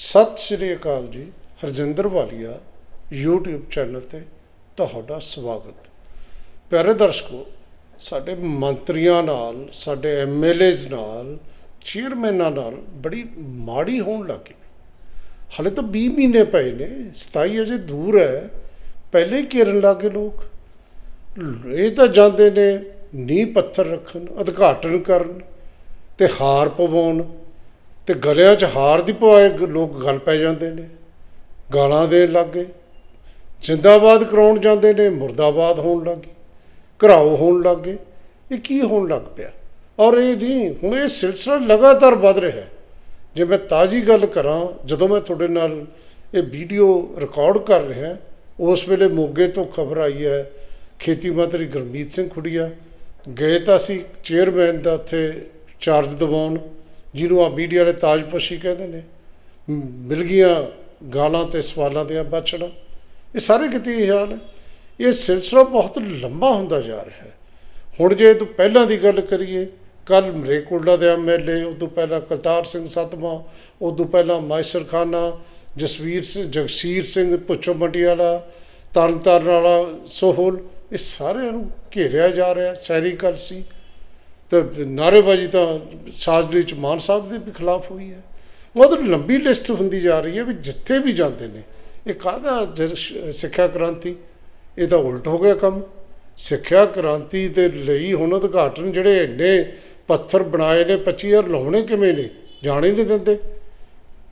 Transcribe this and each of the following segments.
ਸਤਿ ਸ਼੍ਰੀ ਅਕਾਲ ਜੀ, ਹਰਜਿੰਦਰ ਵਾਲੀਆ, YouTube channel ਤੇ ਤੁਹਾਡਾ ਸਵਾਗਤ। ਪਿਆਰੇ ਦਰਸ਼ਕੋ, ਸਾਡੇ ਮੰਤਰੀਆਂ ਨਾਲ, ਸਾਡੇ ਐਮਐਲਏਜ਼ ਨਾਲ ਚੇਅਰਮੈਨਾਂ ਨਾਲ ਬੜੀ ਮਾੜੀ ਹੋਣ ਲੱਗੀ ਹਲੇ ਤਾਂ 20 ਮਹੀਨੇ ਪਏ ਨੇ 27 ਅਜੇ ਦੂਰ ਹੈ। ਪਹਿਲੇ ਹੀ ਘੇਰਨ ਲੱਗੇ ਲੋਕ। ਇਹ ਤਾਂ ਜਾਂਦੇ ਨੇ, ਨੀਂਹ ਪੱਥਰ ਰੱਖਣ, ਉਦਘਾਟਨ ਕਰਨ ਤੇ ਹਾਰ ਪਵਾਉਣ। ਤੇ ਗਲਿਆਂ 'ਚ ਹਾਰ ਦੀ ਪਵਾਏ ਗ- ਲੋਕ ਗੱਲ ਪੈ ਜਾਂਦੇ ਨੇ, ਗਾਲਾਂ ਦੇਣ ਲੱਗੇ ਜਿੰਦਾਬਾਦ ਕਰਾਉਣ ਜਾਂਦੇ ਨੇ, ਮੁਰਦਾਬਾਦ ਹੋਣ ਲੱਗੇ ਘਰਾਓ ਹੋਣ ਲੱਗੇ ਇਹ ਕੀ ਹੋਣ ਲੱਗ ਪਿਆ? ਔਰ ਇਹ ਨਹੀਂ, ਹੁਣ ਇਹ ਸਿਲਸਿਲਾ ਲਗਾਤਾਰ ਵੱਧ ਰਿਹਾ। ਹੈ ਜੇ ਮੈਂ ਤਾਜ਼ੀ ਗੱਲ ਕਰਾਂ, ਜਦੋਂ ਮੈਂ ਤੁਹਾਡੇ ਨਾਲ ਇਹ ਵੀਡੀਓ ਰਿਕਾਰਡ ਕਰ ਰਿਹਾ, ਉਸ ਵੇਲੇ ਮੋਗੇ ਤੋਂ ਖਬਰ ਆਈ ਹੈ, ਖੇਤੀ ਮੰਤਰੀ ਗੁਰਮੀਤ ਸਿੰਘ ਖੁੜੀਆ ਗਏ ਤਾਂ ਅਸੀਂ ਚੇਅਰਮੈਨ ਦਾ ਉੱਥੇ ਚਾਰਜ ਦਿਵਾਉਣ। ਜਿਹਨੂੰ ਆ ਮੀਡੀਆ ਵਾਲੇ ਤਾਜਪੋਸ਼ੀ ਕਹਿੰਦੇ ਨੇ, ਮ- ਮਿਲ ਗਈਆਂ ਗਾਲਾਂ ਤੇ ਸਵਾਲਾਂ ਦੀਆਂ ਬਾਛੜਾਂ। ਇਹ ਸਾਰੇ ਕਿਤੇ ਇਹ ਹਾਲ ਹੈ। ਇਹ ਸਿਲਸਿਲਾ ਬਹੁਤ ਲੰਬਾ ਹੁੰਦਾ ਜਾ ਰਿਹਾ ਹੈ। ਹੁਣ ਜੇ ਤੂੰ ਪਹਿਲਾਂ ਦੀ ਗੱਲ ਕਰੀਏ, ਕੱਲ ਮਰੇਕੁੰਡਾ ਦੇ ਐਮਐਲਏ ਉਸ ਤੋਂ ਪਹਿਲਾਂ ਕਰਤਾਰ ਸਿੰਘ ਸਤਮਾ ਉਸ ਤੋਂ ਪਹਿਲਾਂ ਮਾਇਸਰ ਖਾਨਾ, ਜਸਵੀਰ ਸਿੰਘ, ਜਗਸੀਰ ਸਿੰਘ ਪੁੱਛੋ ਮੰਡੀ ਵਾਲਾ, ਤਰਨਤਾਰਨ ਵਾਲਾ, ਸੋਹਲ, ਇਹ ਸਾਰਿਆਂ ਨੂੰ ਘੇਰਿਆ ਜਾ ਰਿਹਾ। ਸੈਰੀ ਗੱਲ ਸੀ। ਤੇ ਨਾਅਰੇਬਾਜ਼ੀ ਤਾਂ ਸਾਜਲੀ ਚ ਮਾਨ ਸਾਹਿਬ ਦੇ ਵੀ ਖਿਲਾਫ ਹੋਈ ਹੈ। ਮਤਲਬ ਲੰਬੀ ਲਿਸਟ ਹੁੰਦੀ ਜਾ ਰਹੀ ਹੈ ਵੀ ਜਿੱਥੇ ਵੀ ਜਾਂਦੇ ਨੇ, ਇਹ ਕਾਹਦਾ ਸਿੱਖਿਆ ਕ੍ਰਾਂਤੀ? ਇਹ ਤਾਂ ਉਲਟ ਹੋ ਗਿਆ ਕੰਮ। ਸਿੱਖਿਆ ਕ੍ਰਾਂਤੀ ਦੇ ਲਈ ਹੁਣ ਉਦਘਾਟਨ ਜਿਹੜੇ ਇੰਨੇ ਪੱਥਰ ਬਣਾਏ ਨੇ 25000 ਲਾਉਣੇ ਕਿਵੇਂ ਨੇ, ਜਾਣ ਹੀ ਨਹੀਂ ਦਿੰਦੇ।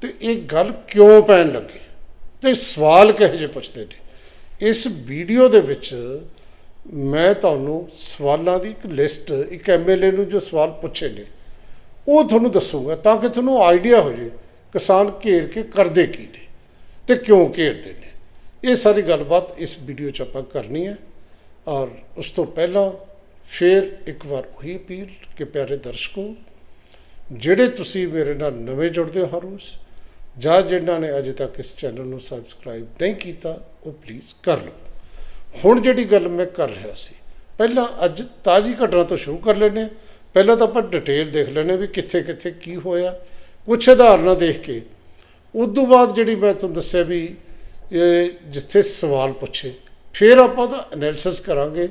ਤੇ ਇਹ ਗੱਲ ਕਿਉਂ ਪੈਣ ਲੱਗੀ? ਤੇ ਸਵਾਲ ਕਿਹੋ ਜਿਹੇ ਪੁੱਛਦੇ ਨੇ? ਇਸ ਵੀਡੀਓ ਦੇ ਵਿੱਚ ਮੈਂ ਤੁਹਾਨੂੰ ਸਵਾਲਾਂ ਦੀ ਇੱਕ ਲਿਸਟ, ਇੱਕ ਐਮਐਲਏ ਨੂੰ ਜੋ ਸਵਾਲ ਪੁੱਛੇ ਨੇ, ਉਹ ਤੁਹਾਨੂੰ ਦੱਸੂਗਾ ਤਾਂ ਕਿ ਤੁਹਾਨੂੰ ਆਈਡੀਆ ਹੋ ਜੇ ਕਿਸਾਨ ਘੇਰ ਕੇ ਕਰਦੇ ਕੀ ਨੇ ਤੇ ਕਿਉਂ ਘੇਰਦੇ ਨੇ। ਇਹ ਸਾਰੀ ਗੱਲਬਾਤ ਇਸ ਵੀਡੀਓ 'ਚ ਆਪਾਂ ਕਰਨੀ ਹੈ ਔਰ ਉਸ ਤੋਂ ਪਹਿਲਾਂ ਫੇਰ ਇੱਕ ਵਾਰ ਉਹੀ ਅਪੀਲ ਕਿ ਪਿਆਰੇ ਦਰਸ਼ਕੋ, ਜਿਹੜੇ ਤੁਸੀਂ ਮੇਰੇ ਨਾਲ ਨਵੇਂ ਜੁੜਦੇ ਹੋ ਹਰ ਰੋਜ਼ ਜਾਂ ਜਿਨ੍ਹਾਂ ਨੇ ਅਜੇ ਤੱਕ ਇਸ ਚੈਨਲ ਨੂੰ ਸਬਸਕ੍ਰਾਈਬ ਨਹੀਂ ਕੀਤਾ, ਉਹ ਪਲੀਜ਼ ਕਰ ਲਓ। ਹੁਣ ਜਿਹੜੀ ਗੱਲ ਮੈਂ ਕਰ ਰਿਹਾ ਸੀ, ਪਹਿਲਾਂ ਅੱਜ ਤਾਜ਼ੀ ਘਟਨਾ ਤੋਂ ਸ਼ੁਰੂ ਕਰ ਲੈਂਦੇ ਹਾਂ। ਪਹਿਲਾਂ ਤਾਂ ਆਪਾਂ ਡਿਟੇਲ ਦੇਖ ਲੈਂਦੇ ਹਾਂ ਵੀ ਕਿੱਥੇ ਕਿੱਥੇ ਕੀ ਹੋਇਆ। ਕੁਛ ਉਦਾਹਰਨਾਂ ਦੇਖ ਕੇ। ਉਸ ਤੋਂ ਬਾਅਦ ਜਿਹੜੀ ਮੈਂ ਤੁਹਾਨੂੰ ਦੱਸਿਆ ਵੀ, ਇਹ ਜਿੱਥੇ ਸਵਾਲ ਪੁੱਛੇ, ਫਿਰ ਆਪਾਂ ਉਹਦਾ ਐਨਾਲਿਸਿਸ ਕਰਾਂਗੇ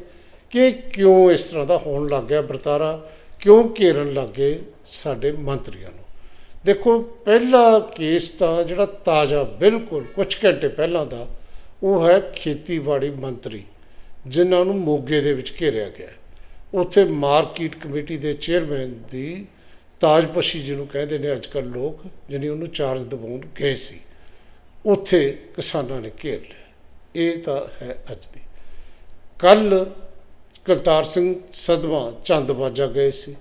ਕਿ ਕਿਉਂ ਇਸ ਤਰ੍ਹਾਂ ਦਾ ਹੋਣ ਲੱਗ ਗਿਆ ਵਰਤਾਰਾ, ਕਿਉਂ ਘੇਰਨ ਲੱਗੇ ਸਾਡੇ ਮੰਤਰੀਆਂ ਨੂੰ। ਦੇਖੋ, ਪਹਿਲਾ ਕੇਸ ਤਾਂ ਜਿਹੜਾ ਤਾਜ਼ਾ ਬਿਲਕੁਲ ਕੁਝ ਘੰਟੇ ਪਹਿਲਾਂ ਦਾ ਉਹ ਹੈ ਖੇਤੀਬਾੜੀ ਮੰਤਰੀ, ਜਿਨ੍ਹਾਂ ਨੂੰ ਮੋਗੇ ਦੇ ਵਿੱਚ ਘੇਰਿਆ ਗਿਆ ਉੱਥੇ ਮਾਰਕੀਟ ਕਮੇਟੀ ਦੇ ਚੇਅਰਮੈਨ ਦੀ ਤਾਜਪਸ਼ੀ ਜਿਹਨੂੰ ਕਹਿੰਦੇ ਨੇ ਅੱਜ ਅੱਜਕੱਲ ਲੋਕ, ਜਿਹਨੇ ਉਹਨੂੰ ਚਾਰਜ ਦਿਵਾਉਣ ਗਏ ਸੀ, ਉੱਥੇ ਕਿਸਾਨਾਂ ਨੇ ਘੇਰ ਲਿਆ। ਇਹ ਤਾਂ ਹੈ ਅੱਜ ਦੀ। ਕੱਲ ਕਰਤਾਰ ਸਿੰਘ ਸਦਵਾ ਚੰਦਬਾਜਾ ਗਏ ਸੀ।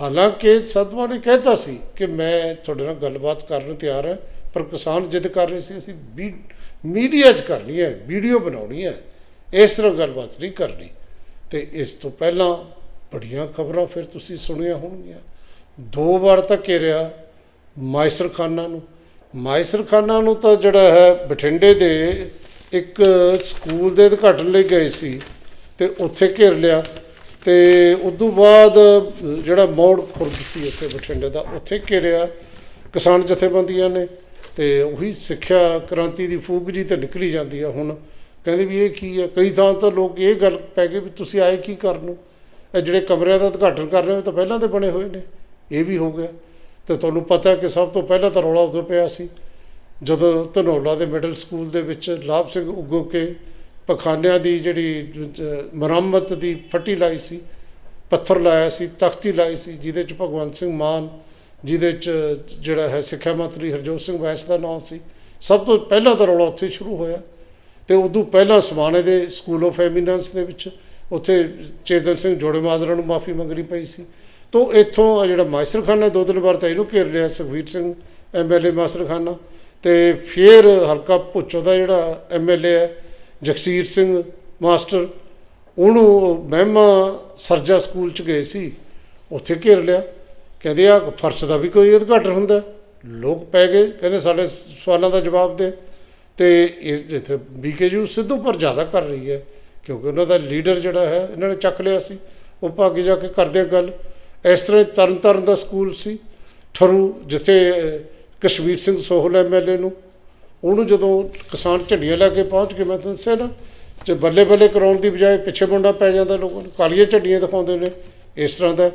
ਹਾਲਾਂਕਿ ਸਦਵਾ ਨੇ ਕਹਿਤਾ ਸੀ ਕਿ ਮੈਂ ਤੁਹਾਡੇ ਨਾਲ ਗੱਲਬਾਤ ਕਰਨ ਨੂੰ ਤਿਆਰ ਹਾਂ। ਪਰ ਕਿਸਾਨ ਜਿੱਦ ਕਰ ਰਹੇ ਸੀ, ਅਸੀਂ ਵੀ ਮੀਡੀਆ 'ਚ ਕਰਨੀ ਹੈ, ਵੀਡੀਓ ਬਣਾਉਣੀ ਹੈ, ਇਸ ਤਰ੍ਹਾਂ ਗੱਲਬਾਤ ਨਹੀਂ ਕਰਨੀ। ਤੇ ਇਸ ਤੋਂ ਪਹਿਲਾਂ ਬੜੀਆਂ ਖਬਰਾਂ ਫਿਰ ਤੁਸੀਂ ਸੁਣੀਆਂ ਹੋਣਗੀਆਂ। ਦੋ ਵਾਰ ਤਾਂ ਘੇਰਿਆ ਮਾਇਸਰ ਖਾਨਾ ਨੂੰ। ਮਾਇਸਰ ਖਾਨਾ ਨੂੰ ਤਾਂ ਜਿਹੜਾ ਹੈ, ਬਠਿੰਡੇ ਦੇ ਇੱਕ ਸਕੂਲ ਦੇ ਉਦਘਾਟਨ ਲਈ ਗਏ ਸੀ ਤੇ ਉੱਥੇ ਘੇਰ ਲਿਆ। ਤੇ ਤੋਂ ਬਾਅਦ ਜਿਹੜਾ ਮੋੜ ਖੁਰਦ ਸੀ ਉੱਥੇ ਬਠਿੰਡੇ ਦਾ, ਉੱਥੇ ਘੇਰਿਆ ਕਿਸਾਨ ਜਥੇਬੰਦੀਆਂ ਨੇ। ਤੇ ਉਹੀ ਸਿੱਖਿਆ ਕ੍ਰਾਂਤੀ ਦੀ ਫੂਕ ਜੀ ਤੇ ਨਿਕਲੀ ਜਾਂਦੀ ਆ ਹੁਣ। ਕਹਿੰਦੇ ਵੀ ਇਹ ਕੀ ਹੈ ਕਈ ਥਾਂ ਤਾਂ ਲੋਕ ਇਹ ਗੱਲ ਪੈ ਗਏ ਵੀ ਤੁਸੀਂ ਆਏ ਕੀ ਕਰਨ ਨੂੰ? ਇਹ ਜਿਹੜੇ ਕਮਰਿਆਂ ਦਾ ਉਦਘਾਟਨ ਕਰ ਰਹੇ ਹੋ ਤਾਂ ਪਹਿਲਾਂ ਦੇ ਬਣੇ ਹੋਏ ਨੇ। ਇਹ ਵੀ ਹੋ ਗਿਆ। ਤੇ ਤੁਹਾਨੂੰ ਪਤਾ ਕਿ ਸਭ ਤੋਂ ਪਹਿਲਾਂ ਤਾਂ ਰੌਲਾ ਉਦੋਂ ਪਿਆ ਸੀ ਜਦੋਂ ਧਨੌਲਾ ਦੇ ਮਿਡਲ ਸਕੂਲ ਦੇ ਵਿੱਚ ਲਾਭ ਸਿੰਘ ਉਗੋ ਕੇ ਪਖਾਨਿਆਂ ਦੀ ਜਿਹੜੀ ਮੁਰੰਮਤ ਦੀ ਫੱਟੀ ਲਾਈ ਸੀ, ਪੱਥਰ ਲਾਇਆ ਸੀ, ਤਖਤੀ ਲਾਈ ਸੀ, ਜਿਹਦੇ ਚ ਭਗਵੰਤ ਸਿੰਘ ਮਾਨ ਜਿਹਦੇ ਚ ਜਿਹੜਾ ਹੈ ਸਿੱਖਿਆ ਮੰਤਰੀ ਹਰਜੋਤ ਸਿੰਘ ਵੈਸ ਦਾ ਨਾਮ ਸੀ। ਸਭ ਤੋਂ ਪਹਿਲਾਂ ਤਾਂ ਰੌਲਾ ਉੱਥੇ ਸ਼ੁਰੂ ਹੋਇਆ ਤੇ ਉਦੋਂ ਪਹਿਲਾਂ ਸਮਾਣੇ ਦੇ ਸਕੂਲ ਆਫ ਐਮੀਨੈਂਸ ਦੇ ਵਿੱਚ ਉੱਥੇ ਚੇਤਨ ਸਿੰਘ ਜੋੜੇ ਮਾਜਰਾ ਨੂੰ ਮਾਫੀ ਮੰਗਣੀ ਪਈ ਸੀ। ਤੋਂ ਇੱਥੋਂ ਆ ਜਿਹੜਾ ਮਾਇਸਰ ਖਾਨਾ ਦੋ ਦਿਨ ਬਾਅਦ ਤਾਂ ਇਹਨੂੰ ਘੇਰ ਲਿਆ ਸੁਖਵੀਰ ਸਿੰਘ ਐਮਐਲਏ ਮਾਇਸਰ ਖਾਨਾ ਤੇ ਫਿਰ ਹਲਕਾ ਭੁੱਚੋ ਦਾ ਜਿਹੜਾ ਐਮਐਲਏ ਹੈ, ਜਗਸੀਰ ਸਿੰਘ ਮਾਸਟਰ, ਉਹਨੂੰ ਮਹਿਮਾ ਸਰਜਾ ਸਕੂਲ ਚ ਗਏ ਸੀ, ਉੱਥੇ ਘੇਰ ਲਿਆ। ਕਹਿੰਦੇ ਆ ਫਰਸ਼ ਦਾ ਵੀ ਕੋਈ ਉਦਘਾਟਨ ਹੁੰਦਾ। ਲੋਕ ਪੈ ਗਏ, ਕਹਿੰਦੇ ਸਾਡੇ ਸਵਾਲਾਂ ਦਾ ਜਵਾਬ ਦੇ। ਤੇ ਇਸ ਜਿੱਥੇ ਬੀਕੇਯੂ ਸਿੱਧੂ ਪਰ ਜ਼ਿਆਦਾ ਕਰ ਰਹੀ ਹੈ, ਕਿਉਂਕਿ ਉਹਨਾਂ ਦਾ ਲੀਡਰ ਜਿਹੜਾ ਹੈ, ਇਹਨਾਂ ਨੇ ਚੱਕ ਲਿਆ ਸੀ। ਉਹ ਭਾਗੇ ਜਾ ਕੇ ਕਰਦੇ ਆ ਗੱਲ। ਇਸ ਤਰ੍ਹਾਂ ਹੀ ਤਰਨ ਤਾਰਨ ਦਾ ਸਕੂਲ ਸੀ। ਠਰੂ ਜਿੱਥੇ ਕਸ਼ਮੀਰ ਸਿੰਘ ਸੋਹਲ ਐਮਐਲਏ ਨੂੰ, ਉਹਨੂੰ ਜਦੋਂ ਕਿਸਾਨ ਝੰਡੀਆਂ ਲੈ ਕੇ ਪਹੁੰਚ ਕੇ ਮੈਂ ਤੁਹਾਨੂੰ ਦੱਸਿਆ ਨਾ, ਜੇ ਬੱਲੇ ਬੱਲੇ ਕਰਾਉਣ ਦੀ ਬਜਾਏ ਪਿੱਛੇ ਮੁੰਡਾ ਪੈ ਜਾਂਦਾ, ਲੋਕਾਂ ਨੂੰ ਕਾਲੀਆਂ ਝੰਡੀਆਂ ਦਿਖਾਉਂਦੇ ਨੇ, ਇਸ ਤਰ੍ਹਾਂ ਦਾ।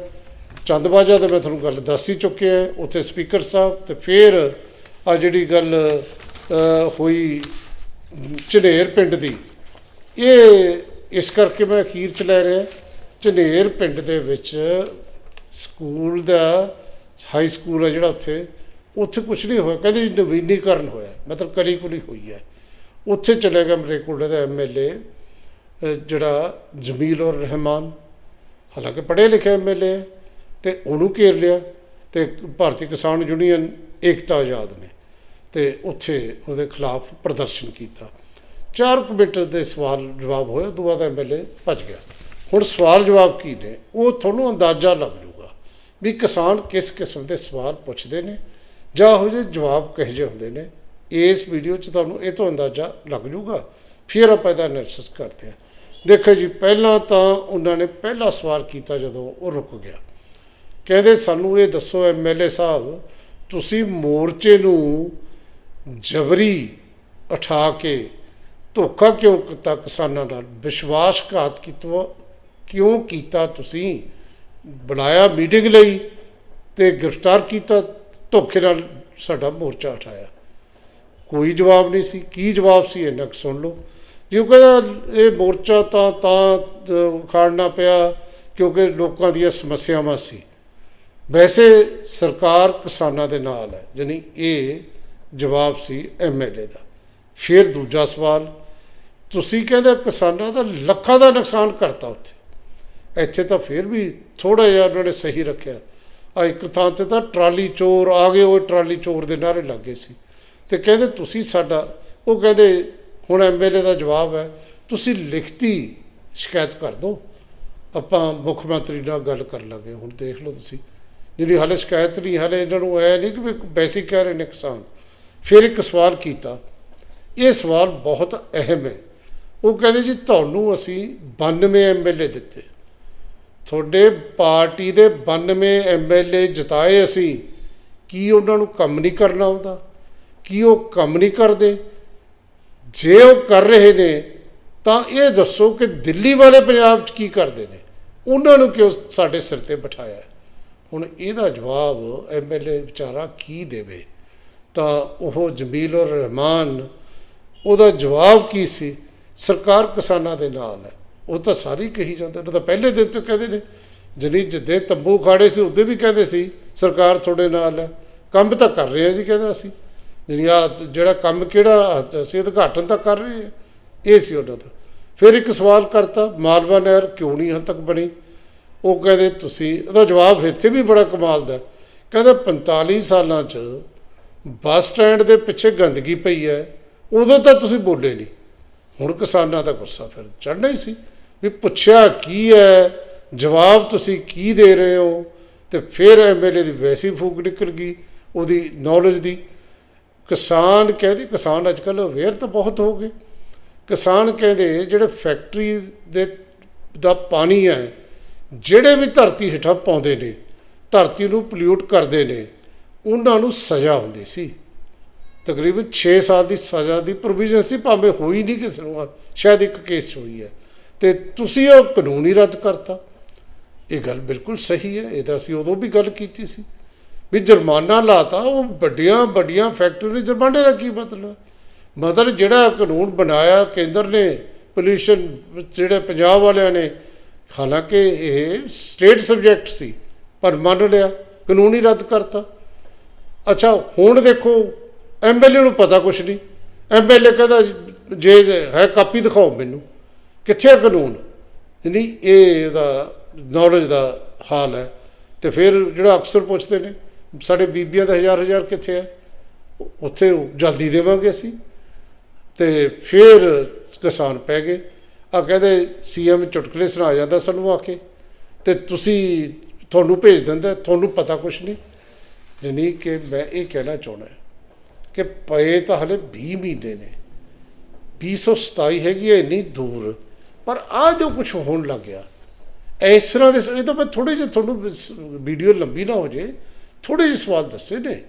ਚੰਦਬਾਜਾ ਤੇ ਮੈਂ ਤੁਹਾਨੂੰ ਗੱਲ ਦੱਸ ਹੀ ਚੁੱਕਿਆ ਉੱਥੇ ਸਪੀਕਰ ਸਾਹਿਬ ਤੇ ਫਿਰ ਆ ਜਿਹੜੀ ਗੱਲ ਹੋਈ ਝਨੇਰ ਪਿੰਡ ਦੀ। ਇਹ, ਇਸ ਕਰਕੇ ਮੈਂ ਅਖੀਰ ਚ ਲੈ ਰਿਹਾ, ਝਨੇਰ ਪਿੰਡ ਦੇ ਵਿੱਚ ਸਕੂਲ ਦਾ ਹਾਈ ਸਕੂਲ ਹੈ ਜਿਹੜਾ ਉੱਥੇ ਉੱਥੇ ਕੁਝ ਨਹੀਂ ਹੋਇਆ, ਕਹਿੰਦੇ ਜੀ ਨਵੀਨੀਕਰਨ ਹੋਇਆ, ਮਤਲਬ ਕਲੀ ਕੁਲੀ ਹੋਈ ਹੈ। ਉੱਥੇ ਚਲੇ ਗਿਆ ਮੇਰੇ ਕੋਲ ਦਾ ਐਮਐਲਏ ਜਿਹੜਾ ਜਮੀਲ ਔਰ ਰਹਿਮਾਨ, ਹਾਲਾਂਕਿ ਪੜ੍ਹੇ ਲਿਖੇ ਐਮਐਲਏ ਤੇ ਉਹਨੂੰ ਘੇਰ ਲਿਆ ਤੇ ਭਾਰਤੀ ਕਿਸਾਨ ਯੂਨੀਅਨ ਏਕਤਾ ਆਜ਼ਾਦ ਨੇ ਤੇ ਉੱਥੇ ਉਹਦੇ ਖਿਲਾਫ ਪ੍ਰਦਰਸ਼ਨ ਕੀਤਾ। ਚਾਰ ਕੁ ਦੇ ਸਵਾਲ ਜਵਾਬ ਹੋਏ ਉਦੋਂ ਬਾਅਦ ਐਮਐਲਏ ਭੱਜ ਗਿਆ। ਹੁਣ ਸਵਾਲ ਜਵਾਬ ਕੀ ਨੇ? ਉਹ ਤੁਹਾਨੂੰ ਅੰਦਾਜ਼ਾ ਲੱਗ ਜੂਗਾ ਵੀ ਕਿਸਾਨ ਕਿਸ ਕਿਸਮ ਦੇ ਸਵਾਲ ਪੁੱਛਦੇ ਨੇ ਜਾਂ ਉਹ ਜਿਹੇ ਜਵਾਬ ਕਿਹੋ ਜਿਹੇ ਹੁੰਦੇ ਨੇ। ਇਸ ਵੀਡੀਓ 'ਚ ਤੁਹਾਨੂੰ ਇਹ ਤੋਂ ਅੰਦਾਜ਼ਾ ਲੱਗ ਜੂਗਾ ਫਿਰ ਆਪਾਂ ਇਹਦਾ ਐਨਾਲਿਸਿਸ ਕਰਦੇ ਹਾਂ। ਦੇਖੋ ਜੀ, ਪਹਿਲਾਂ ਤਾਂ ਉਹਨਾਂ ਨੇ ਪਹਿਲਾ ਸਵਾਲ ਕੀਤਾ ਜਦੋਂ ਉਹ ਰੁਕ ਗਿਆ। ਕਹਿੰਦੇ ਸਾਨੂੰ ਇਹ ਦੱਸੋ ਐਮਐਲਏ ਸਾਹਿਬ, ਤੁਸੀਂ ਮੋਰਚੇ ਨੂੰ ਜਬਰੀ ਉਠਾ ਕੇ ਧੋਖਾ ਕਿਉਂ ਕੀਤਾ ਕਿਸਾਨਾਂ ਨਾਲ? ਵਿਸ਼ਵਾਸਘਾਤ ਕੀਤਾ, ਕਿਉਂ ਕੀਤਾ ਤੁਸੀਂ? ਬੁਲਾਇਆ ਮੀਟਿੰਗ ਲਈ ਤੇ ਗ੍ਰਿਫਤਾਰ ਕੀਤਾ, ਧੋਖੇ ਨਾਲ ਸਾਡਾ ਮੋਰਚਾ ਉਠਾਇਆ। ਕੋਈ ਜਵਾਬ ਨਹੀਂ ਸੀ। ਕੀ ਜਵਾਬ ਸੀ ਇਹਨਾਂ ਕੁ ਸੁਣ ਲਓ। ਜਿਉਂ ਕਹਿੰਦਾ, ਇਹ ਮੋਰਚਾ ਤਾਂ ਤਾਂ ਉਖਾੜਨਾ ਪਿਆ ਕਿਉਂਕਿ ਲੋਕਾਂ ਦੀਆਂ ਸਮੱਸਿਆਵਾਂ ਸੀ। ਵੈਸੇ ਸਰਕਾਰ ਕਿਸਾਨਾਂ ਦੇ ਨਾਲ ਹੈ ਯਾਨੀ ਇਹ ਜਵਾਬ ਸੀ ਐਮਐਲਏ ਦਾ। ਫਿਰ ਦੂਜਾ ਸਵਾਲ, ਤੁਸੀਂ ਕਹਿੰਦੇ ਕਿਸਾਨਾਂ ਦਾ ਲੱਖਾਂ ਦਾ ਨੁਕਸਾਨ ਕਰਤਾ ਉੱਥੇ। ਇੱਥੇ ਤਾਂ ਫਿਰ ਵੀ ਥੋੜਾ ਜਿਹਾ ਉਹਨਾਂ ਨੇ ਸਹੀ ਰੱਖਿਆ। ਆ ਇੱਕ ਥਾਂ ਤੇ ਤਾਂ ਟਰਾਲੀ ਚੋਰ ਆ ਗਏ, ਉਹ ਟਰਾਲੀ ਚੋਰ ਦੇ ਨਾਰੇ ਲੱਗੇ ਸੀ। ਤੇ ਕਹਿੰਦੇ ਤੁਸੀਂ ਸਾਡਾ, ਉਹ ਕਹਿੰਦੇ ਹੁਣ ਐਮਐਲਏ ਦਾ ਜਵਾਬ ਹੈ, ਤੁਸੀਂ ਲਿਖਤੀ ਸ਼ਿਕਾਇਤ ਕਰ ਦਿਓ। ਆਪਾਂ ਮੁੱਖ ਮੰਤਰੀ ਨਾਲ ਗੱਲ ਕਰ ਲਾਂਗੇ ਹੁਣ ਦੇਖ ਲਓ ਤੁਸੀਂ। ਜਿਹੜੀ ਹਾਲੇ ਸ਼ਿਕਾਇਤ ਨਹੀਂ, ਹਾਲੇ ਇਹਨਾਂ ਨੂੰ ਐ ਨਹੀਂ ਕਿ ਵੀ ਵੈਸੇ ਕਹਿ ਰਹੇ ਨੇ ਕਿਸਾਨ। ਫਿਰ ਇੱਕ ਸਵਾਲ ਕੀਤਾ। ਇਹ ਸਵਾਲ ਬਹੁਤ ਅਹਿਮ ਹੈ। ਉਹ ਕਹਿੰਦੇ ਜੀ, ਤੁਹਾਨੂੰ ਅਸੀਂ 92 ਐਮਐਲਏ ਦਿੱਤੇ। ਤੁਹਾਡੇ ਪਾਰਟੀ ਦੇ 92 ਐਮਐਲਏ ਜਿਤਾਏ ਅਸੀਂ, ਕੀ ਉਹਨਾਂ ਨੂੰ ਕੰਮ ਨਹੀਂ ਕਰਨਾ ਆਉਂਦਾ? ਕੀ ਉਹ ਕੰਮ ਨਹੀਂ ਕਰਦੇ? ਜੇ ਉਹ ਕਰ ਰਹੇ ਨੇ, ਤਾਂ ਇਹ ਦੱਸੋ ਕਿ ਦਿੱਲੀ ਵਾਲੇ ਪੰਜਾਬ 'ਚ ਕੀ ਕਰਦੇ ਨੇ? ਉਹਨਾਂ ਨੂੰ ਕਿਉਂ ਸਾਡੇ ਸਿਰ ਤੇ ਬਿਠਾਇਆ ਹੁਣ ਇਹਦਾ ਜਵਾਬ ਐਮਐਲਏ ਵਿਚਾਰਾ ਕੀ ਦੇਵੇ? ਤਾਂ ਉਹ ਜਮੀਲ ਔਰ ਰਹਿਮਾਨ, ਉਹਦਾ ਜਵਾਬ ਕੀ ਸੀ? ਸਰਕਾਰ ਕਿਸਾਨਾਂ ਦੇ ਨਾਲ ਹੈ। ਉਹ ਤਾਂ ਸਾਰੀ ਕਹੀ ਜਾਂਦੇ ਉਹ ਤਾਂ ਪਹਿਲੇ ਦਿਨ ਤੋਂ ਕਹਿੰਦੇ ਨੇ, ਜਨੀ ਜਿੱਦੇ ਤੰਬੂ ਖਾੜੇ ਸੀ, ਉਹਦੇ ਵੀ ਕਹਿੰਦੇ ਸੀ, ਸਰਕਾਰ ਤੁਹਾਡੇ ਨਾਲ ਹੈ। ਕੰਮ ਤਾਂ ਕਰ ਰਹੇ ਸੀ, ਕਹਿੰਦਾ ਅਸੀਂ ਜਿਹੜੀ ਆ ਜਿਹੜਾ ਕੰਮ ਕਿਹੜਾ ਅਸੀਂ ਉਦਘਾਟਨ ਤਾਂ ਕਰ ਰਹੇ ਹਾਂ ਇਹ ਸੀ ਉਹਨਾਂ ਦਾ। ਫਿਰ ਇੱਕ ਸਵਾਲ ਕਰਤਾ, ਮਾਲਵਾ ਨਹਿਰ ਕਿਉਂ ਨਹੀਂ ਹਣ ਤੱਕ ਬਣੀ? ਉਹ ਕਹਿੰਦੇ ਤੁਸੀਂ ਉਹਦਾ ਜਵਾਬ ਇੱਥੇ ਵੀ ਬੜਾ ਕਮਾਲ ਦਾ ਹੈ। ਕਹਿੰਦੇ 45 ਸਾਲਾਂ 'ਚ ਬੱਸ ਸਟੈਂਡ ਦੇ ਪਿੱਛੇ ਗੰਦਗੀ ਪਈ ਹੈ, ਉਦੋਂ ਤਾਂ ਤੁਸੀਂ ਬੋਲੇ ਨਹੀਂ। ਹੁਣ ਕਿਸਾਨਾਂ ਦਾ ਗੁੱਸਾ ਫਿਰ ਚੜ੍ਹਨਾ ਹੀ ਸੀ ਵੀ ਪੁੱਛਿਆ ਕੀ ਹੈ, ਜਵਾਬ ਤੁਸੀਂ ਕੀ ਦੇ ਰਹੇ ਹੋ? ਤੇ ਫਿਰ ਐਮਐਲਏ ਦੀ ਵੈਸੀ ਫੂਕ ਨਿਕਲ ਗਈ ਉਹਦੀ ਨੌਲੇਜ ਦੀ। ਕਿਸਾਨ ਕਹਿੰਦੇ, ਕਿਸਾਨ ਅੱਜ ਕੱਲ੍ਹ ਅਵੇਅਰ ਤਾਂ ਬਹੁਤ ਹੋ ਗਏ। ਕਿਸਾਨ ਕਹਿੰਦੇ, ਜਿਹੜੇ ਫੈਕਟਰੀ ਦੇ ਦਾ ਪਾਣੀ ਹੈ ਜਿਹੜੇ ਵੀ ਧਰਤੀ ਹੇਠਾਂ ਪਾਉਂਦੇ ਨੇ, ਧਰਤੀ ਨੂੰ ਪੋਲਿਊਟ ਕਰਦੇ ਨੇ, ਉਹਨਾਂ ਨੂੰ ਸਜ਼ਾ ਹੁੰਦੀ ਸੀ। ਤਕਰੀਬਨ 6 ਸਾਲ ਦੀ ਸਜ਼ਾ ਦੀ ਪ੍ਰੋਵੀਜ਼ਨ ਸੀ, ਭਾਵੇਂ ਹੋਈ ਨਹੀਂ ਕਿਸੇ ਨੂੰ, ਸ਼ਾਇਦ ਇੱਕ ਕੇਸ 'ਚ ਹੋਈ ਹੈ। ਤੇ ਤੁਸੀਂ ਉਹ ਕਾਨੂੰਨ ਹੀ ਰੱਦ ਕਰਤਾ। ਇਹ ਗੱਲ ਬਿਲਕੁਲ ਸਹੀ ਹੈ, ਇਹ ਤਾਂ ਅਸੀਂ ਉਦੋਂ ਵੀ ਗੱਲ ਕੀਤੀ ਸੀ। ਵੀ ਜੁਰਮਾਨਾ ਲਾਤਾ, ਉਹ ਵੱਡੀਆਂ ਵੱਡੀਆਂ ਫੈਕਟਰੀ ਨੇ, ਜੁਰਮਾਨੇ ਦਾ ਕੀ ਮਤਲਬ ਮਤਲਬ ਜਿਹੜਾ ਕਾਨੂੰਨ ਬਣਾਇਆ, ਕੇਂਦਰ ਨੇ ਪੋਲਿਊਸ਼ਨ ਜਿਹੜੇ ਪੰਜਾਬ ਵਾਲਿਆਂ ਨੇ ਹਾਲਾਂਕਿ ਇਹ ਸਟੇਟ ਸਬਜੈਕਟ ਸੀ, ਪਰ ਮੰਨ ਲਿਆ, ਕਾਨੂੰਨ ਹੀ ਰੱਦ ਕਰਤਾ। ਅੱਛਾ, ਹੁਣ ਦੇਖੋ ਐਮਐਲਏ ਨੂੰ ਪਤਾ ਕੁਛ ਨਹੀਂ। ਐਮਐਲਏ ਕਹਿੰਦਾ, ਜੇ ਹੈ ਕਾਪੀ ਦਿਖਾਓ ਮੈਨੂੰ। ਕਿੱਥੇ ਹੈ ਕਾਨੂੰਨ? ਨਹੀਂ, ਇਹ ਉਹਦਾ ਨੌਲੇਜ ਦਾ ਹਾਲ ਹੈ। ਤੇ ਫਿਰ ਜਿਹੜਾ ਅਕਸਰ ਪੁੱਛਦੇ ਨੇ, ਸਾਡੇ ਬੀਬੀਆਂ ਦਾ ਹਜ਼ਾਰ ਹਜ਼ਾਰ ਕਿੱਥੇ ਹੈ? ਉੱਥੇ ਜਲਦੀ ਦੇਵਾਂਗੇ ਅਸੀਂ। ਤੇ ਫਿਰ ਕਿਸਾਨ ਪੈ ਗਏ। ਆ ਕਹਿੰਦੇ, ਸੀਐਮ ਚੁਟਕਲੇ ਸੁਣਾ ਜਾਂਦਾ ਸਾਨੂੰ ਆ ਕੇ। ਤੇ ਤੁਸੀਂ ਤੁਹਾਨੂੰ ਭੇਜ ਦਿੰਦਾ, ਤੁਹਾਨੂੰ ਪਤਾ ਕੁਛ ਨਹੀਂ। ਜਾਣੀ ਕਿ ਮੈਂ ਇਹ ਕਹਿਣਾ ਚਾਹੁੰਦਾ ਕਿ ਪਏ ਤਾਂ ਹਲੇ 20 ਮਹੀਨੇ ਨੇ। 227 ਹੈਗੀ ਹੈ ਇੰਨੀ ਦੂਰ। ਪਰ ਆ ਜੋ ਕੁਝ ਹੋਣ ਲੱਗ ਗਿਆ, ਇਸ ਤਰ੍ਹਾਂ ਦੇ ਇਹ ਤਾਂ ਮੈਂ ਥੋੜੇ ਜਿਹਾ ਤੁਹਾਨੂੰ ਵੀਡੀਓ ਲੰਬੀ ਨਾ ਹੋ ਜੇ ਥੋੜੇ ਜਿਹੇ ਸਵਾਲ ਦੱਸੇ ਨੇ।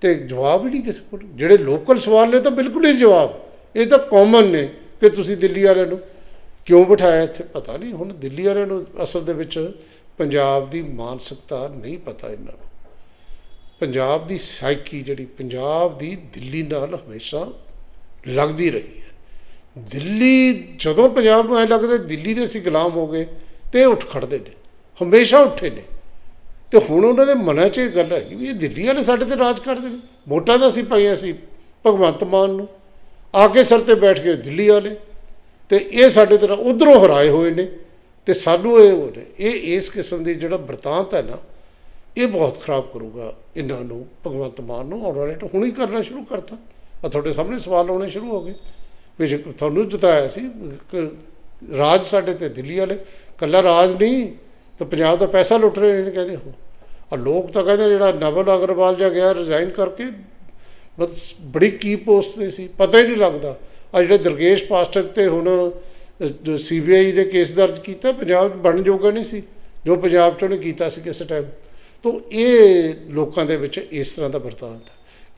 ਤੇ ਜਵਾਬ ਹੀ ਨਹੀਂ ਕਿਸੇ ਕੋਲ। ਜਿਹੜੇ ਲੋਕਲ ਸਵਾਲ ਨੇ ਤਾਂ ਬਿਲਕੁਲ ਹੀ ਜਵਾਬ। ਇਹ ਤਾਂ ਕਾਮਨ ਨੇ ਕਿ ਤੁਸੀਂ ਦਿੱਲੀ ਵਾਲਿਆਂ ਨੂੰ ਕਿਉਂ ਬਿਠਾਇਆ ਇੱਥੇ? ਪਤਾ ਨਹੀਂ। ਹੁਣ ਦਿੱਲੀ ਵਾਲਿਆਂ ਨੂੰ ਅਸਲ ਦੇ ਵਿੱਚ ਪੰਜਾਬ ਦੀ ਮਾਨਸਿਕਤਾ ਨਹੀਂ ਪਤਾ ਇਹਨਾਂ ਨੂੰ। ਪੰਜਾਬ ਦੀ ਸਾਈਕੀ ਜਿਹੜੀ, ਪੰਜਾਬ ਦੀ ਦਿੱਲੀ ਨਾਲ ਹਮੇਸ਼ਾ ਲੱਗਦੀ ਰਹੀ ਹੈ। ਦਿੱਲੀ, ਜਦੋਂ ਪੰਜਾਬ ਨੂੰ ਐ ਲੱਗਦਾ, ਦਿੱਲੀ ਦੇ ਅਸੀਂ ਗੁਲਾਮ ਹੋ ਗਏ ਤੇ ਇਹ ਉੱਠ ਖੜਦੇ ਨੇ। ਹਮੇਸ਼ਾ ਉੱਠੇ ਨੇ। ਤੇ ਹੁਣ ਉਹਨਾਂ ਦੇ ਮਨਾਂ 'ਚ ਇਹ ਗੱਲ ਹੈਗੀ ਵੀ ਇਹ ਦਿੱਲੀ ਵਾਲੇ ਸਾਡੇ ਤੇ ਰਾਜ ਕਰਦੇ ਨੇ। ਵੋਟਾਂ ਤਾਂ ਅਸੀਂ ਪਾਈਆਂ ਸੀ ਭਗਵੰਤ ਮਾਨ ਨੂੰ। ਆ ਕੇ ਸਰ ਤੇ ਬੈਠ ਕੇ ਦਿੱਲੀ ਵਾਲੇ। ਤੇ ਇਹ ਸਾਡੇ ਤਰ੍ਹਾਂ ਉਧਰੋਂ ਹਰਾਏ ਹੋਏ ਨੇ ਤੇ ਸਾਨੂੰ ਇਹ ਹੋ ਰਿਹਾ ਇਹ ਇਸ ਕਿਸਮ ਦੀ ਜਿਹੜਾ ਵਰਤਾਂਤ ਹੈ ਨਾ, ਇਹ ਬਹੁਤ ਖਰਾਬ ਕਰੂਗਾ ਇਹਨਾਂ ਨੂੰ, ਭਗਵੰਤ ਮਾਨ ਨੂੰ। ਆਉਣ ਵਾਲੇ ਹੁਣ ਹੀ ਕਰਨਾ ਸ਼ੁਰੂ ਕਰਤਾ। ਆ ਤੁਹਾਡੇ ਸਾਹਮਣੇ ਸਵਾਲ ਆਉਣੇ ਸ਼ੁਰੂ ਹੋ ਗਏ। ਵੀ ਤੁਹਾਨੂੰ ਜਤਾਇਆ ਸੀ ਰਾਜ ਸਾਡੇ ਤੇ ਦਿੱਲੀ ਵਾਲੇ, ਕੱਲਾ ਰਾਜ ਨਹੀਂ, ਤਾਂ ਪੰਜਾਬ ਦਾ ਪੈਸਾ ਲੁੱਟ ਰਹੇ ਨੇ, ਕਹਿੰਦੇ ਹੋ। ਆ ਲੋਕ ਤਾਂ ਕਹਿੰਦੇ ਜਿਹੜਾ ਨਵਲ ਅਗਰਵਾਲ ਜਾ ਗਿਆ ਰਿਜ਼ਾਈਨ ਕਰਕੇ ਮਤਲਬ ਬੜੀ ਕੀ ਪੋਸਟ ਤੇ ਸੀ, ਪਤਾ ਹੀ ਨਹੀਂ ਲੱਗਦਾ। ਆ ਜਿਹੜੇ ਦਰਗੇਸ਼ ਪਾਸਟਕ ਤੇ ਹੁਣ ਸੀਬੀਆਈ ਦੇ ਕੇਸ ਦਰਜ ਕੀਤਾ, ਪੰਜਾਬ ਬਣ ਜੋਗਾ ਨਹੀਂ ਸੀ, ਜੋ ਪੰਜਾਬ 'ਚ ਉਹਨੇ ਕੀਤਾ ਸੀ ਕਿਸੇ ਟਾਈਮ ਤੋਂ ਇਹ ਲੋਕਾਂ ਦੇ ਵਿੱਚ ਇਸ ਤਰ੍ਹਾਂ ਦਾ ਵਰਤਾਂਤ ਹੈ।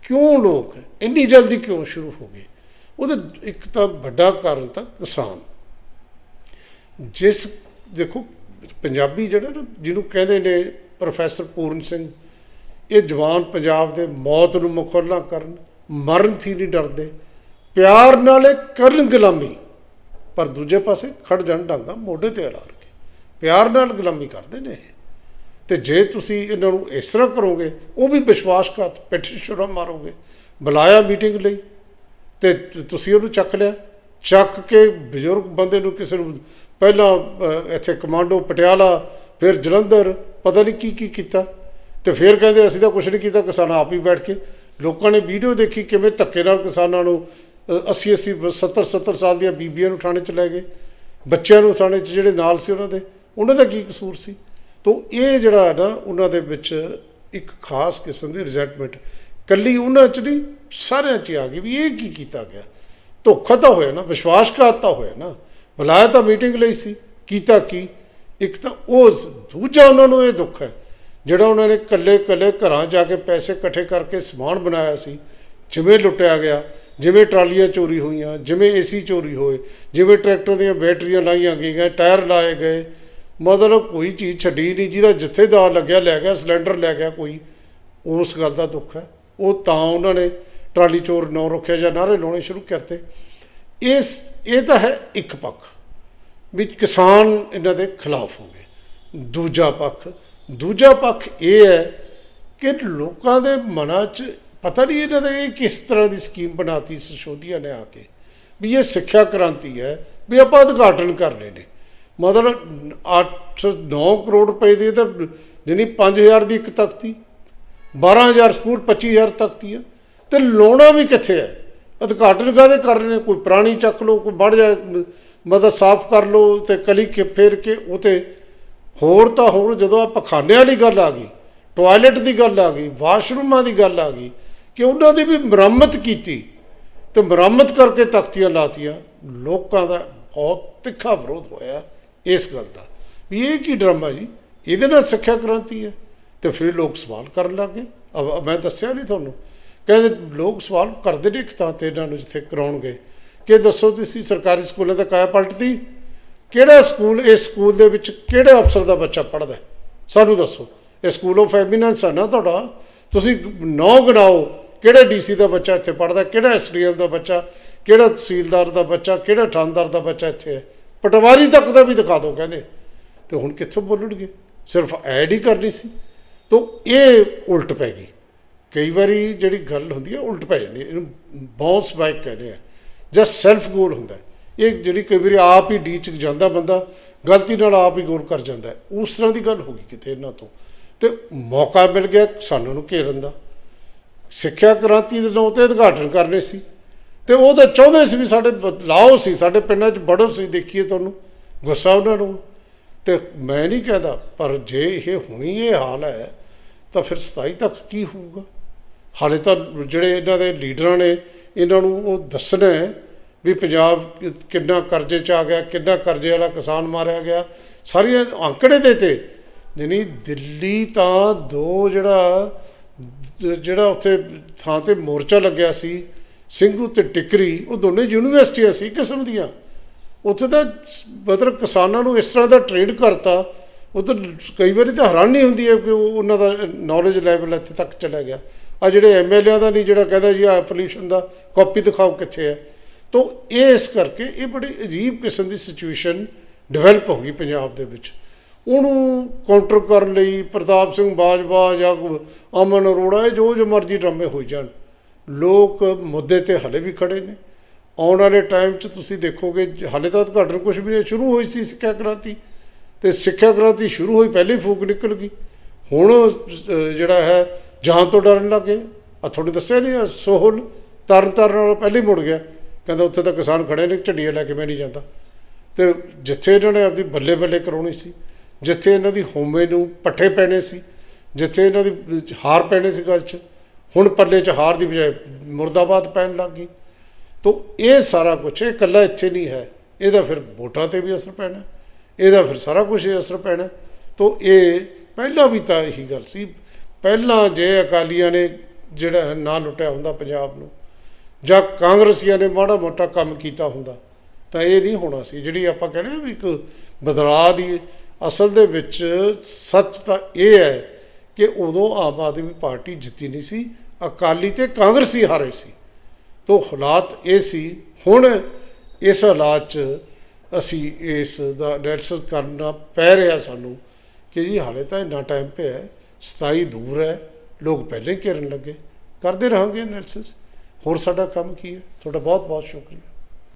ਕਿਉਂ ਲੋਕ? ਇੰਨੀ ਜਲਦੀ ਕਿਉਂ ਸ਼ੁਰੂ ਹੋ ਗਏ? ਉਹਦਾ ਇੱਕ ਤਾਂ ਵੱਡਾ ਕਾਰਨ ਤਾਂ ਕਿਸਾਨ। ਜਿਸ, ਦੇਖੋ, ਪੰਜਾਬੀ ਜਿਹੜਾ ਨਾ, ਜਿਹਨੂੰ ਕਹਿੰਦੇ ਨੇ ਪ੍ਰੋਫੈਸਰ ਪੂਰਨ ਸਿੰਘ ਇਹ ਜਵਾਨ ਪੰਜਾਬ ਦੇ ਮੌਤ ਨੂੰ ਮੁਖਰਲਾ ਕਰਨ, ਮਰਨ ਸੀ ਨਹੀਂ ਡਰਦੇ, ਪਿਆਰ ਨਾਲ ਇਹ ਕਰਨ ਗੁਲਾਮੀ। ਪਰ ਦੂਜੇ ਪਾਸੇ ਖੜ ਜਾਣ ਡਾਂਗਾ ਮੋਢੇ ਤੇ ਅਲਾਰ ਕੇ। ਪਿਆਰ ਨਾਲ ਗੁਲਾਮੀ ਕਰਦੇ ਨੇ ਇਹ। ਤੇ ਜੇ ਤੁਸੀਂ ਇਹਨਾਂ ਨੂੰ ਇਸ ਤਰ੍ਹਾਂ ਕਰੋਗੇ, ਉਹ ਵੀ ਵਿਸ਼ਵਾਸਘਾਤ ਪਿੱਠ ਛੁਰਾ ਮਾਰੋਗੇ। ਬੁਲਾਇਆ ਮੀਟਿੰਗ ਲਈ, ਤੇ ਤੁਸੀਂ ਉਹਨੂੰ ਚੱਕ ਲਿਆ। ਚੱਕ ਕੇ ਬਜ਼ੁਰਗ ਬੰਦੇ ਨੂੰ ਕਿਸੇ ਨੂੰ ਪਹਿਲਾਂ ਇੱਥੇ ਕਮਾਂਡੋ ਪਟਿਆਲਾ, ਫਿਰ ਜਲੰਧਰ, ਪਤਾ ਨਹੀਂ ਕੀ ਕੀ ਕੀਤਾ। ਤੇ ਫਿਰ ਕਹਿੰਦੇ ਅਸੀਂ ਤਾਂ ਕੁਝ ਨਹੀਂ ਕੀਤਾ, ਕਿਸਾਨ ਆਪ ਹੀ ਬੈਠ ਕੇ ਲੋਕਾਂ ਨੇ ਵੀਡੀਓ ਦੇਖੀ ਕਿਵੇਂ ਧੱਕੇ ਨਾਲ ਕਿਸਾਨਾਂ ਨੂੰ 80 80 70 70 ਸਾਲ ਦੀਆਂ ਬੀਬੀਆਂ ਨੂੰ ਥਾਣੇ 'ਚ ਲੈ ਗਏ, ਬੱਚਿਆਂ ਨੂੰ ਥਾਣੇ 'ਚ ਜਿਹੜੇ ਨਾਲ ਸੀ ਉਹਨਾਂ ਦੇ, ਉਹਨਾਂ ਦਾ ਕੀ ਕਸੂਰ ਸੀ? ਤੋਂ ਇਹ ਜਿਹੜਾ ਹੈ ਨਾ, ਉਹਨਾਂ ਦੇ ਵਿੱਚ ਇੱਕ ਖਾਸ ਕਿਸਮ ਦੀ ਰਿਜ਼ੈਂਟਮੈਂਟ ਕੱਲੀ ਉਹਨਾਂ 'ਚ ਨਹੀਂ, ਸਾਰਿਆਂ 'ਚ ਆ ਗਈ ਵੀ ਇਹ ਕੀ ਕੀਤਾ ਗਿਆ? ਧੋਖਾ ਤਾਂ ਹੋਇਆ ਨਾ, ਵਿਸ਼ਵਾਸਘਾਤ ਤਾਂ ਹੋਇਆ ਨਾ, ਬੁਲਾਇਆ ਤਾਂ ਮੀਟਿੰਗ ਲਈ ਸੀ, ਕੀਤਾ ਕੀ? ਇੱਕ ਤਾਂ ਉਹ ਦੂਜਾ ਉਹਨਾਂ ਨੂੰ ਇਹ ਦੁੱਖ ਹੈ ਜਿਹੜਾ ਉਹਨਾਂ ਨੇ ਕੱਲੇ ਕੱਲੇ ਘਰਾਂ ਜਾ ਕੇ ਪੈਸੇ ਇਕੱਠੇ ਕਰਕੇ ਸਮਾਨ ਬਣਾਇਆ ਸੀ, ਜਿਵੇਂ ਲੁੱਟਿਆ ਗਿਆ, ਜਿਵੇਂ ਟਰਾਲੀਆਂ ਚੋਰੀ ਹੋਈਆਂ, ਜਿਵੇਂ ਏਸੀ ਚੋਰੀ ਹੋਏ, ਜਿਵੇਂ ਟਰੈਕਟਰ ਦੀਆਂ ਬੈਟਰੀਆਂ ਲਾਈਆਂ ਗਈਆਂ, ਟਾਇਰ ਲਾਏ ਗਏ, ਮਤਲਬ ਕੋਈ ਚੀਜ਼ ਛੱਡੀ ਨਹੀਂ, ਜਿਹਦਾ ਜਿੱਥੇਦਾਰ ਲੱਗਿਆ, ਲੈ ਗਿਆ, ਸਿਲੰਡਰ ਲੈ ਗਿਆ ਕੋਈ, ਉਸ ਗੱਲ ਦਾ ਦੁੱਖ ਹੈ। ਉਹ ਤਾਂ ਉਹਨਾਂ ਨੇ ਟਰਾਲੀ ਚੋਰ ਨੌ ਰੱਖਿਆ ਜਾਂ ਨਾਰੇ ਲਾਉਣੇ ਸ਼ੁਰੂ ਕਰਤੇ। ਇਸ, ਇਹ ਤਾਂ ਹੈ ਇੱਕ ਪੱਖ ਵੀ ਕਿਸਾਨ ਇਹਨਾਂ ਦੇ ਖਿਲਾਫ ਹੋ ਗਏ। ਦੂਜਾ ਪੱਖ ਦੂਜਾ ਪੱਖ ਇਹ ਹੈ ਕਿ ਲੋਕਾਂ ਦੇ ਮਨਾਂ 'ਚ ਪਤਾ ਨਹੀਂ ਇਹਨਾਂ ਦੇ ਇਹ ਕਿਸ ਤਰ੍ਹਾਂ ਦੀ ਸਕੀਮ ਬਣਾਤੀ ਸਸ਼ੋਧੀਆਂ ਨੇ ਆ ਕੇ, ਵੀ ਇਹ ਸਿੱਖਿਆ ਕ੍ਰਾਂਤੀ ਹੈ, ਵੀ ਆਪਾਂ ਉਦਘਾਟਨ ਕਰ ਰਹੇ ਨੇ। ਮਤਲਬ 8 9 ਕਰੋੜ ਰੁਪਏ ਦੀ ਤਾਂ ਜਿਹਨੀ 5000 ਦੀ ਇੱਕ ਤਖਤੀ 12000 ਸਕੂਲ 25000 ਤਖਤੀ ਹੈ। ਤੇ ਲੋਣਾ ਵੀ ਕਿੱਥੇ ਹੈ? ਉਦਘਾਟਨ ਕਾਹਦੇ ਕਰ ਰਹੇ ਨੇ? ਕੋਈ ਪ੍ਰਾਣੀ ਚੱਕ ਲਓ, ਕੋਈ ਵੱਢ ਜਾ, ਮਤਲਬ ਸਾਫ਼ ਕਰ ਲਓ, ਤੇ ਕਲੀ ਕੇ ਫੇਰ ਕੇ, ਉਹ ਤੇ ਹੋਰ ਤਾਂ ਹੋਰ ਜਦੋਂ ਆ ਪਖਾਨੇ ਵਾਲੀ ਗੱਲ ਆ ਗਈ ਟਾਇਲਟ ਦੀ ਗੱਲ ਆ ਗਈ ਵਾਸ਼ਰੂਮਾਂ ਦੀ ਗੱਲ ਆ ਗਈ, ਕਿ ਉਹਨਾਂ ਦੀ ਵੀ ਮੁਰੰਮਤ ਕੀਤੀ ਤੇ ਮੁਰੰਮਤ ਕਰਕੇ ਤਖਤੀਆਂ ਲਾਤੀਆਂ, ਲੋਕਾਂ ਦਾ ਬਹੁਤ ਤਿੱਖਾ ਵਿਰੋਧ ਹੋਇਆ ਇਸ ਗੱਲ ਦਾ। ਵੀ ਇਹ ਕੀ ਡਰਾਮਾ ਜੀ? ਇਹਦੇ ਨਾਲ ਸਿੱਖਿਆ ਕ੍ਰਾਂਤੀ ਹੈ। ਤੇ ਫਿਰ ਲੋਕ ਸਵਾਲ ਕਰਨ ਲੱਗੇ ਅਬ ਮੈਂ ਦੱਸਿਆ ਨਹੀਂ ਤੁਹਾਨੂੰ। ਕਹਿੰਦੇ ਲੋਕ ਸਵਾਲ ਕਰਦੇ ਨੇ ਇੱਕ ਥਾਂ ਤੇ ਇਹਨਾਂ ਨੂੰ ਜਿੱਥੇ ਕਰਾਉਣਗੇ। ਕਿ ਦੱਸੋ ਤੁਸੀਂ ਸਰਕਾਰੀ ਸਕੂਲਾਂ ਦਾ ਕਾਇਆ ਪਲਟਦੀ ਕਿਹੜਾ ਸਕੂਲ, ਇਸ ਸਕੂਲ ਦੇ ਵਿੱਚ ਕਿਹੜੇ ਅਫਸਰ ਦਾ ਬੱਚਾ ਪੜ੍ਹਦਾ ਸਾਨੂੰ ਦੱਸੋ। ਇਹ ਸਕੂਲ ਆਫ ਐਮੀਨੈਂਸ ਹੈ ਨਾ ਤੁਹਾਡਾ? ਤੁਸੀਂ ਨੌ ਗਣਾਓ, ਕਿਹੜੇ ਡੀਸੀ ਦਾ ਬੱਚਾ ਇੱਥੇ ਪੜ੍ਹਦਾ, ਕਿਹੜਾ ਐਸਡੀਐਮ ਦਾ ਬੱਚਾ, ਕਿਹੜਾ ਤਹਿਸੀਲਦਾਰ ਦਾ ਬੱਚਾ, ਕਿਹੜਾ ਥਾਣਦਾਰ ਦਾ ਬੱਚਾ ਇੱਥੇ ਹੈ? ਪਟਵਾਰੀ ਤੱਕ ਦਾ ਵੀ ਦਿਖਾ ਦਿਓ ਕਹਿੰਦੇ। ਤੇ ਹੁਣ ਕਿੱਥੋਂ ਬੋਲਣਗੇ? ਸਿਰਫ ਐਡ ਹੀ ਕਰਨੀ ਸੀ। ਤਾਂ ਇਹ ਉਲਟ ਪੈ ਗਈ। ਕਈ ਵਾਰੀ ਜਿਹੜੀ ਗੱਲ ਹੁੰਦੀ ਹੈ, ਉਲਟ ਪੈ ਜਾਂਦੀ ਹੈ। ਇਹਨੂੰ ਬਾਉਂਸ ਬੈਕ ਕਹਿੰਦੇ ਆ। ਜਾਂ ਸੈਲਫ ਗੋਲ ਹੁੰਦਾ ਹੈ। ਇਹ ਜਿਹੜੀ ਕਈ ਵਾਰੀ ਆਪ ਹੀ ਡੀ ਚ ਜਾਂਦਾ ਬੰਦਾ, ਗਲਤੀ ਨਾਲ ਆਪ ਹੀ ਗੋਲ ਕਰ ਜਾਂਦਾ ਉਸ ਤਰ੍ਹਾਂ ਦੀ ਗੱਲ ਹੋ ਗਈ ਕਿਤੇ ਇਹਨਾਂ ਤੋਂ। ਤੇ ਮੌਕਾ ਮਿਲ ਗਿਆ ਸਾਨੂੰ ਨੂੰ ਘੇਰਨ ਦਾ। ਸਿੱਖਿਆ ਕ੍ਰਾਂਤੀ ਦੇ ਨਾਂ ਤੇ ਉਦਘਾਟਨ ਕਰਨੇ ਸੀ। ਤੇ ਉਹ ਤਾਂ ਚਾਹੁੰਦੇ ਸੀ ਵੀ ਸਾਡੇ ਬਦਲਾਓ ਸੀ, ਸਾਡੇ ਪਿੰਡਾਂ 'ਚ ਬੜੋ ਸੀ, ਦੇਖੀਏ ਤੁਹਾਨੂੰ, ਗੁੱਸਾ ਉਹਨਾਂ ਨੂੰ। ਤੇ ਮੈਂ ਨਹੀਂ ਕਹਿੰਦਾ, ਪਰ ਜੇ ਇਹ ਹੁਣੀ ਇਹ ਹਾਲ ਹੈ, ਤਾਂ ਫਿਰ 27 ਤੱਕ ਕੀ ਹੋਊਗਾ? ਹਾਲੇ ਤਾਂ ਜਿਹੜੇ ਇਹਨਾਂ ਦੇ ਲੀਡਰਾਂ ਨੇ, ਇਹਨਾਂ ਨੂੰ ਉਹ ਦੱਸਣਾ ਹੈ ਵੀ ਪੰਜਾਬ ਕਿੰਨਾ ਕਰਜ਼ੇ 'ਚ ਆ ਗਿਆ, ਕਿੰਨਾ ਕਰਜ਼ੇ ਵਾਲਾ ਕਿਸਾਨ ਮਾਰਿਆ ਗਿਆ। ਸਾਰੀਆਂ ਅੰਕੜੇ ਦੇ ਤੇ। ਯਾਨੀ ਦਿੱਲੀ ਤਾਂ ਦੋ ਜਿਹੜਾ ਜਿਹੜਾ ਉੱਥੇ ਥਾਂ ਤੇ ਮੋਰਚਾ ਲੱਗਿਆ ਸੀ, ਸਿੰਘੂ ਤੇ ਟਿਕਰੀ, ਉਹ ਦੋਨੇ ਯੂਨੀਵਰਸਿਟੀਆਂ ਸੀ ਕਿਸਮ ਦੀਆਂ। ਉੱਥੇ ਤਾਂ ਮਤਲਬ ਕਿਸਾਨਾਂ ਨੂੰ ਇਸ ਤਰ੍ਹਾਂ ਦਾ ਟ੍ਰੇਨ ਕਰਤਾ। ਉਹ ਤਾਂ ਕਈ ਵਾਰੀ ਤਾਂ ਹੈਰਾਨੀ ਹੁੰਦੀ ਹੈ ਕਿ ਉਹਨਾਂ ਦਾ ਨੌਲੇਜ ਲੈਵਲ ਇੱਥੇ ਤੱਕ ਚਲਾ ਗਿਆ। ਆ ਜਿਹੜੇ ਐਮਐਲਏ ਦਾ ਨਹੀਂ, ਜਿਹੜਾ ਕਹਿੰਦਾ ਜੀ ਆ ਪੋਲੀਊਸ਼ਨ ਦਾ ਕਾਪੀ ਦਿਖਾਓ ਕਿੱਥੇ ਹੈ। ਤੋ ਇਹ ਇਸ ਕਰਕੇ ਇਹ ਬੜੀ ਅਜੀਬ ਕਿਸਮ ਦੀ ਸਿਚੁਏਸ਼ਨ ਡਿਵੈਲਪ ਹੋ ਗਈ ਪੰਜਾਬ ਦੇ ਵਿੱਚ। ਉਹਨੂੰ ਕਾਊਂਟਰ ਕਰਨ ਲਈ ਪ੍ਰਤਾਪ ਸਿੰਘ ਬਾਜਵਾ ਜਾਂ ਅਮਨ ਅਰੋੜਾ, ਇਹ ਜੋ ਜੋ ਮਰਜ਼ੀ ਡਰਾਮੇ ਹੋਈ ਜਾਣ, ਲੋਕ ਮੁੱਦੇ ਤੇ ਹਲੇ ਵੀ ਖੜੇ ਨੇ। ਆਉਣ ਵਾਲੇ ਟਾਈਮ 'ਚ ਤੁਸੀਂ ਦੇਖੋਗੇ ਜ- ਹਲੇ ਤਾਂ ਉਦਘਾਟਨ ਕੁਝ ਵੀ ਨਹੀਂ, ਸ਼ੁਰੂ ਹੋਈ ਸੀ ਸਿੱਖਿਆ ਕ੍ਰਾਂਤੀ। ਤੇ ਸਿੱਖਿਆ ਕ੍ਰਾਂਤੀ ਸ਼ੁਰੂ ਹੋਈ, ਪਹਿਲੇ ਫੂਕ ਨਿਕਲ ਗਈ। ਹੁਣ ਜਿਹੜਾ ਹੈ ਜਾਨ ਤੋਂ ਡਰਨ ਲੱਗੇ ਆ ਤੁਹਾਨੂੰ ਦੱਸਿਆ ਨਹੀਂ ਸੋਹਲ ਤਰਨ ਤਾਰਨ ਨਾਲ ਪਹਿਲੇ ਮੁੜ ਗਿਆ। ਕਹਿੰਦਾ ਉੱਥੇ ਤਾਂ ਕਿਸਾਨ ਖੜੇ ਨੇ, ਝੰਡੀਆਂ ਲੈ ਕੇ ਮੈਂ ਨਹੀਂ ਜਾਂਦਾ। ਤੇ ਜਿੱਥੇ ਇਹਨਾਂ ਨੇ ਆਪਦੀ ਬੱਲੇ ਬੱਲੇ ਕਰਾਉਣੀ ਸੀ, ਜਿੱਥੇ ਇਹਨਾਂ ਦੀ ਹੋਮੇ ਨੂੰ ਪੱਠੇ ਪੈਣੇ ਸੀ, ਜਿੱਥੇ ਇਹਨਾਂ ਦੀ ਹਾਰ ਪੈਣੇ ਸੀ ਗੱਲ 'ਚ, ਹੁਣ ਪੱਲੇ 'ਚ ਹਾਰ ਦੀ ਬਜਾਏ ਮੁਰਦਾਬਾਦ ਪੈਣ ਲੱਗ ਗਈ। ਤੋ ਇਹ ਸਾਰਾ ਕੁਝ ਇਹ ਇਕੱਲਾ ਇੱਥੇ ਨਹੀਂ ਹੈ। ਇਹਦਾ ਫਿਰ ਵੋਟਾਂ ਤੇ ਵੀ ਅਸਰ ਪੈਣਾ, ਇਹਦਾ ਫਿਰ ਸਾਰਾ ਕੁਝ ਹੀ ਅਸਰ ਪੈਣਾ। ਤੋ ਇਹ ਪਹਿਲਾਂ ਵੀ ਤਾਂ ਇਹੀ ਗੱਲ ਸੀ। ਪਹਿਲਾਂ ਜੇ ਅਕਾਲੀਆਂ ਨੇ ਜਿਹੜਾ ਹੈ ਨਾ ਲੁੱਟਿਆ ਹੁੰਦਾ ਪੰਜਾਬ ਨੂੰ ਜਾਂ ਕਾਂਗਰਸੀਆਂ ਨੇ ਮਾੜਾ ਮੋਟਾ ਕੰਮ ਕੀਤਾ ਹੁੰਦਾ, ਤਾਂ ਇਹ ਨਹੀਂ ਹੋਣਾ ਸੀ। ਜਿਹੜੀ ਆਪਾਂ ਕਹਿੰਦੇ ਵੀ ਇੱਕ ਬਦਲਾਅ ਦੀ ਅਸਲ ਦੇ ਵਿੱਚ ਸੱਚ ਤਾਂ ਇਹ ਹੈ ਕਿ ਉਦੋਂ ਆਮ ਆਦਮੀ ਪਾਰਟੀ ਜਿੱਤੀ ਨਹੀਂ ਸੀ, ਅਕਾਲੀ ਤੇ ਕਾਂਗਰਸੀ ਹਾਰੇ ਸੀ। ਤੋ ਹਾਲਾਤ ਇਹ ਸੀ, ਹੁਣ ਇਸ ਹਾਲਾਤ 'ਚ ਅਸੀਂ ਇਸ ਦਾ ਐਨਾਲਿਸਿਸ ਕਰਨਾ ਪੈ ਰਿਹਾ ਸਾਨੂੰ ਕਿ ਜੀ ਹਾਲੇ ਤਾਂ ਇੰਨਾ ਟਾਈਮ ਪਿਆ ਹੈ 27 ਦੂਰ ਹੈ, ਲੋਕ ਪਹਿਲੇ ਹੀ ਘਿਰਨ ਲੱਗੇ। ਕਰਦੇ ਰਹਾਂਗੇ ਐਨਾਲਿਸਿਸ ਹੋਰ ਸਾਡਾ ਕੰਮ ਕੀ ਹੈ? ਤੁਹਾਡਾ ਬਹੁਤ ਬਹੁਤ ਸ਼ੁਕਰੀਆ।